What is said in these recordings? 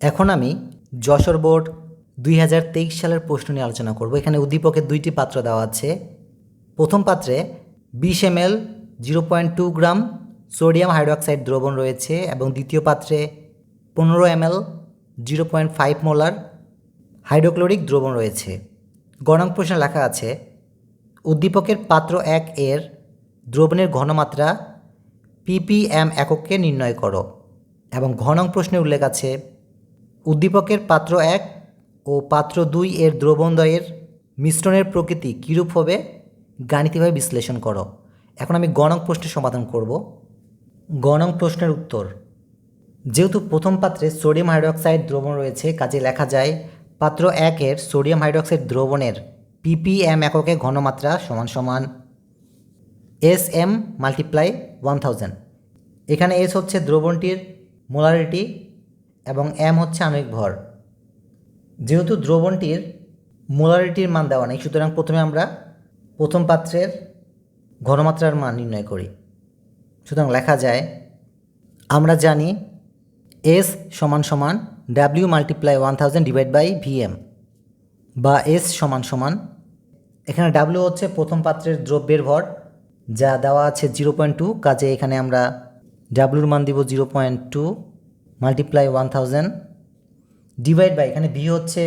এখন আমি যশোর বোর্ড দুই হাজার তেইশ সালের প্রশ্ন নিয়ে আলোচনা করব। এখানে উদ্দীপকের দুইটি পাত্র দেওয়া আছে। প্রথম পাত্রে বিশ M L zero point two gram sodium hydroxide দ্রবণ রয়েছে এবং দ্বিতীয় পাত্রে পনেরো M L zero point five molar hydrochloric দ্রবণ রয়েছে। গণাঙ্ক প্রশ্নে লেখা আছে, উদ্দীপকের পাত্র এক এর দ্রবণের ঘনমাত্রা পিপিএম এককে নির্ণয় করো এবং ঘনং প্রশ্নে উল্লেখ আছে উদ্দীপকের পাত্র এক ও পাত্র দুই এর দ্রবণদ্বয়ের মিশ্রণের প্রকৃতি কীরূপ হবে, গাণিতিকভাবে বিশ্লেষণ করো। এখন আমি গণক প্রশ্নের সমাধান করব। গণক প্রশ্নের উত্তর। যেহেতু প্রথম পাত্রে সোডিয়াম হাইড্রোক্সাইড দ্রবণ রয়েছে, কাজে লেখা যায় পাত্র একের সোডিয়াম হাইড্রোক্সাইড দ্রবণের পিপিএম এককে ঘনমাত্রা সমান সমান S M multiply one thousand. এখানে এস হচ্ছে দ্রবণটির মোলারিটি এবং এম হচ্ছে আণবিক ভর। যেহেতু দ্রবণটির মোলারিটির মান দেওয়া নেই, সুতরাং প্রথমে আমরা প্রথম পাত্রের ঘনমাত্রার মান নির্ণয় করি। সুতরাং লেখা যায়, আমরা জানি এস সমান সমান W multiply one thousand divide by VM বা এস সমান সমান, এখানে ডাব্লিউ হচ্ছে প্রথম পাত্রের দ্রব্যের ভর, যা দেওয়া আছে জিরো পয়েন্ট টু কাজে এখানে আমরা ডাব্লুর মান দিব zero point two multiply one thousand divide by এখানে ভি হচ্ছে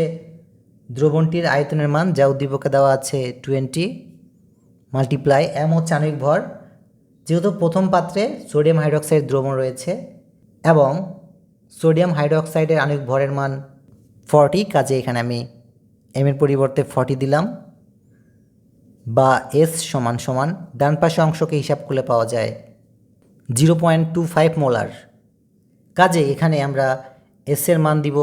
দ্রবণটির আয়তনের মান, যা উদ্দীপকে দেওয়া আছে টোয়েন্টি মাল্টিপ্লাই এম হচ্ছে আণবিক ভর। যেহেতু প্রথম পাত্রে সোডিয়াম হাইড্রোক্সাইড দ্রবণ রয়েছে এবং সোডিয়াম হাইড্রোক্সাইডের আণবিক ভরের মান ফর্টি কাজে এখানে আমি এম এর পরিবর্তে ফর্টি দিলাম বা এস সমান সমান, ডান পাশে অংশকে হিসাব করলে পাওয়া যায় zero point two five molar কাজে এখানে আমরা এস এর মান দিব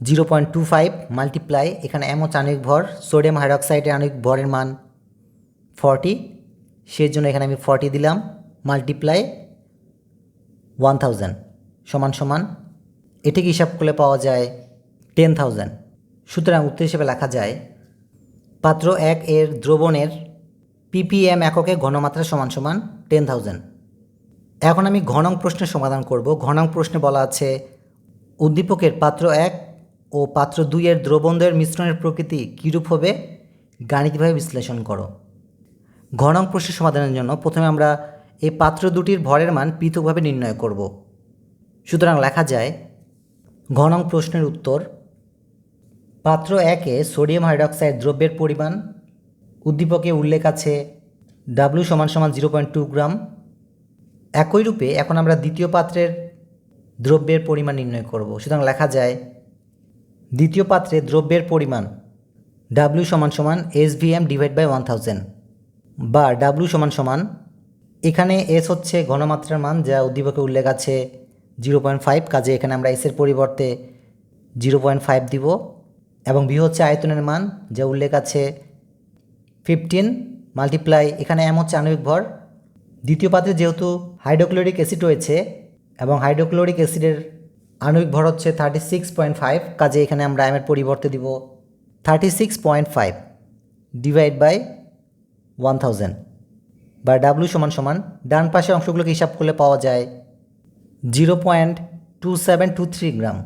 zero point two five multiply এখানে হচ্ছে আণবিক ভর সোডিয়াম হাইড্রোক্সাইডের আণবিক ভরের মান ফর্টি সেই জন্য এখানে আমি ফর্টি দিলাম মাল্টিপ্লাই ওয়ান থাউজেন্ড সমান সমান, এটিকে হিসাব করলে পাওয়া যায় টেন থাউজেন্ড সুতরাং উত্তর হিসেবে লেখা যায়, পাত্র এক এর দ্রবণের পিপিএম এককে ঘনমাত্রা সমান সমান টেন থাউজেন্ড এখন আমি ঘনং প্রশ্নের সমাধান করব। ঘনং প্রশ্নে বলা আছে, উদ্দীপকের পাত্র এক ও পাত্র দুইয়ের দ্রবণদের মিশ্রণের প্রকৃতি কীরূপ হবে? গাণিতিকভাবে বিশ্লেষণ করো। ঘনং প্রশ্নের সমাধানের জন্য প্রথমে আমরা এই পাত্র দুটির ভরের মান পৃথকভাবে নির্ণয় করব। সুতরাং লেখা যায়, ঘনং প্রশ্নের উত্তর, পাত্র একে সোডিয়াম হাইড্রক্সাইড দ্রব্যের পরিমাণ উদ্দীপকে উল্লেখ আছে ডাব্লিউ সমান সমান জিরো পয়েন্ট টু গ্রাম একই রূপে এখন আমরা দ্বিতীয় পাত্রের দ্রব্যের পরিমাণ নির্ণয় করব। সুতরাং লেখা যায়, দ্বিতীয় পাত্রে দ্রব্যের পরিমাণ ডাব্লিউ সমান সমান S V M divide by one thousand বা ডাব্লিউ সমান সমান, এখানে এস হচ্ছে ঘনমাত্রার মান যা উদ্দীপকে উল্লেখ আছে জিরো পয়েন্ট ফাইভ কাজে এখানে আমরা এসের পরিবর্তে জিরো পয়েন্ট ফাইভ দিব এবং বি হচ্ছে আয়তনের মান যা উল্লেখ আছে ফিফটিন মাল্টিপ্লাই এখানে এম হচ্ছে আণবিক ভর দ্বিতীয় পাত্রে যেহেতু হাইড্রোক্লোরিক অ্যাসিড রয়েছে এবং হাইড্রোক্লোরিক অ্যাসিডের আণবিক ভর হচ্ছে থার্টি সিক্স পয়েন্ট ফাইভ কাজে এখানে আমরা এমের পরিবর্তে দিব thirty six point five divide by one thousand বা ডাব্লু সমান সমান ডান পাশের অংশগুলোকে হিসাব করলে পাওয়া যায় zero point two seven two three gram.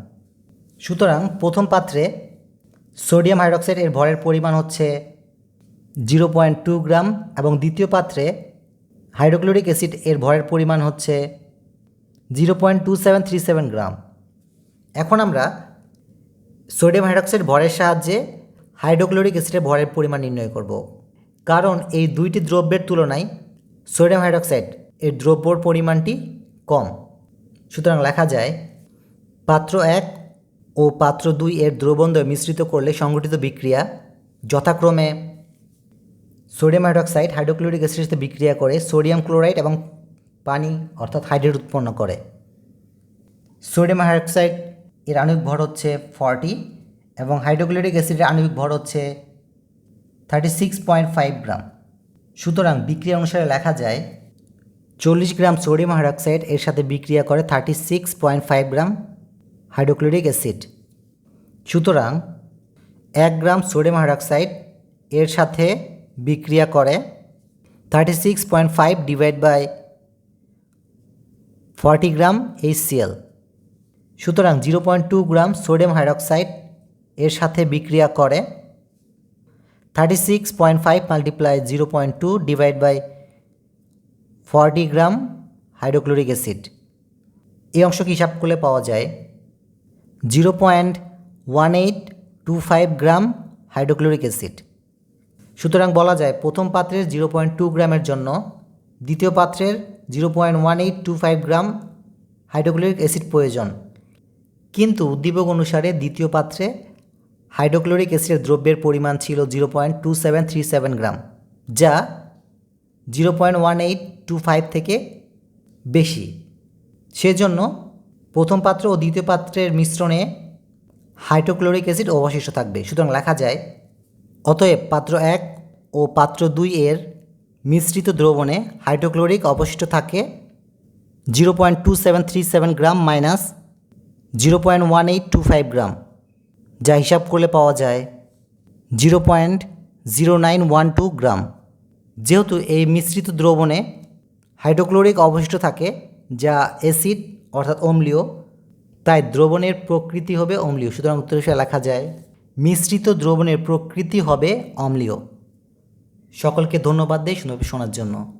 সুতরাং প্রথম পাত্রে সোডিয়াম হাইড্রক্সাইড এর ভরের পরিমাণ হচ্ছে জিরো পয়েন্ট টু গ্রাম এবং দ্বিতীয় পাত্রে হাইড্রোক্লোরিক অ্যাসিড এর ভরের পরিমাণ হচ্ছে zero point two seven three seven gram. এখন আমরা সোডিয়াম হাইড্রক্সাইড ভরের সাহায্যে হাইড্রোক্লোরিক অ্যাসিডের ভরের পরিমাণ নির্ণয় করব। কারণ এই দুইটি দ্রব্যের তুলনায় সোডিয়াম হাইড্রক্সাইড এর দ্রব্যর পরিমাণটি কম। সুতরাং লেখা যায়, পাত্র এক ও পাত্র দুই এর দ্রবণদ্বয় মিশ্রিত করলে সংঘটিত বিক্রিয়া যথাক্রমে সোডিয়াম হাইড্রক্সাইড হাইড্রোক্লোরিক অ্যাসিডের সাথে বিক্রিয়া করে সোডিয়াম ক্লোরাইড এবং পানি অর্থাৎ হাইড্রেট উৎপন্ন করে। সোডিয়াম হাইড্রক্সাইড এর আণবিক ভর হচ্ছে ফর্টি এবং হাইড্রোক্লোরিক অ্যাসিডের আণবিক ভর হচ্ছে thirty six point five gram. সুতরাং বিক্রিয়া অনুসারে লেখা যায়, চল্লিশ গ্রাম সোডিয়াম হাইড্রক্সাইড এর সাথে বিক্রিয়া করে thirty six point five gram hydrochloric acid. সুতরাং এক গ্রাম সোডিয়াম হাইড্রক্সাইড এর সাথে বিক্রিয়া করে thirty six point five divide by forty gram HCl সুতরাং zero point two gram sodium hydroxide এর সাথে বিক্রিয়া করে thirty six point five multiply zero point two divide by forty gram hydrochloric acid এই অংশকে হিসাব করলে পাওয়া যায়? Zero point one eight two five gram hydrochloric acid সুতরাং বলা যায় প্রথম পাত্রের জিরো পয়েন্ট টু গ্রামের জন্য, দ্বিতীয় পাত্রের zero point one eight two five gram hydrochloric acid প্রয়োজন। কিন্তু উদ্দীপক অনুসারে দ্বিতীয় পাত্রে হাইড্রোক্লোরিক অ্যাসিডের দ্রব্যের পরিমাণ ছিল zero point two seven three seven gram, যা zero point one eight two five থেকে বেশি। সেজন্য প্রথম পাত্র ও দ্বিতীয় পাত্রের মিশ্রণে হাইড্রোক্লোরিক অ্যাসিড অবশিষ্ট থাকবে। সুতরাং লেখা যায় অতএব পাত্র এক ও পাত্র দুই এর মিশ্রিত দ্রবণে হাইড্রোক্লোরিক অবশিষ্ট থাকে zero point two seven three seven gram minus zero point one eight two five gram, যা হিসাব করলে পাওয়া যায় zero point zero nine one two gram. যেহেতু এই মিশ্রিত দ্রবণে হাইড্রোক্লোরিক অবশিষ্ট থাকে, যা অ্যাসিড অর্থাৎ অম্লীয়, তাই দ্রবণের প্রকৃতি হবে অম্লীয়। সুতরাং উত্তর লেখা যায় মিশ্রিত দ্রবণের প্রকৃতি হবে অম্লীয়। সকলকে ধন্যবাদ দেয় শুনে শোনার জন্য।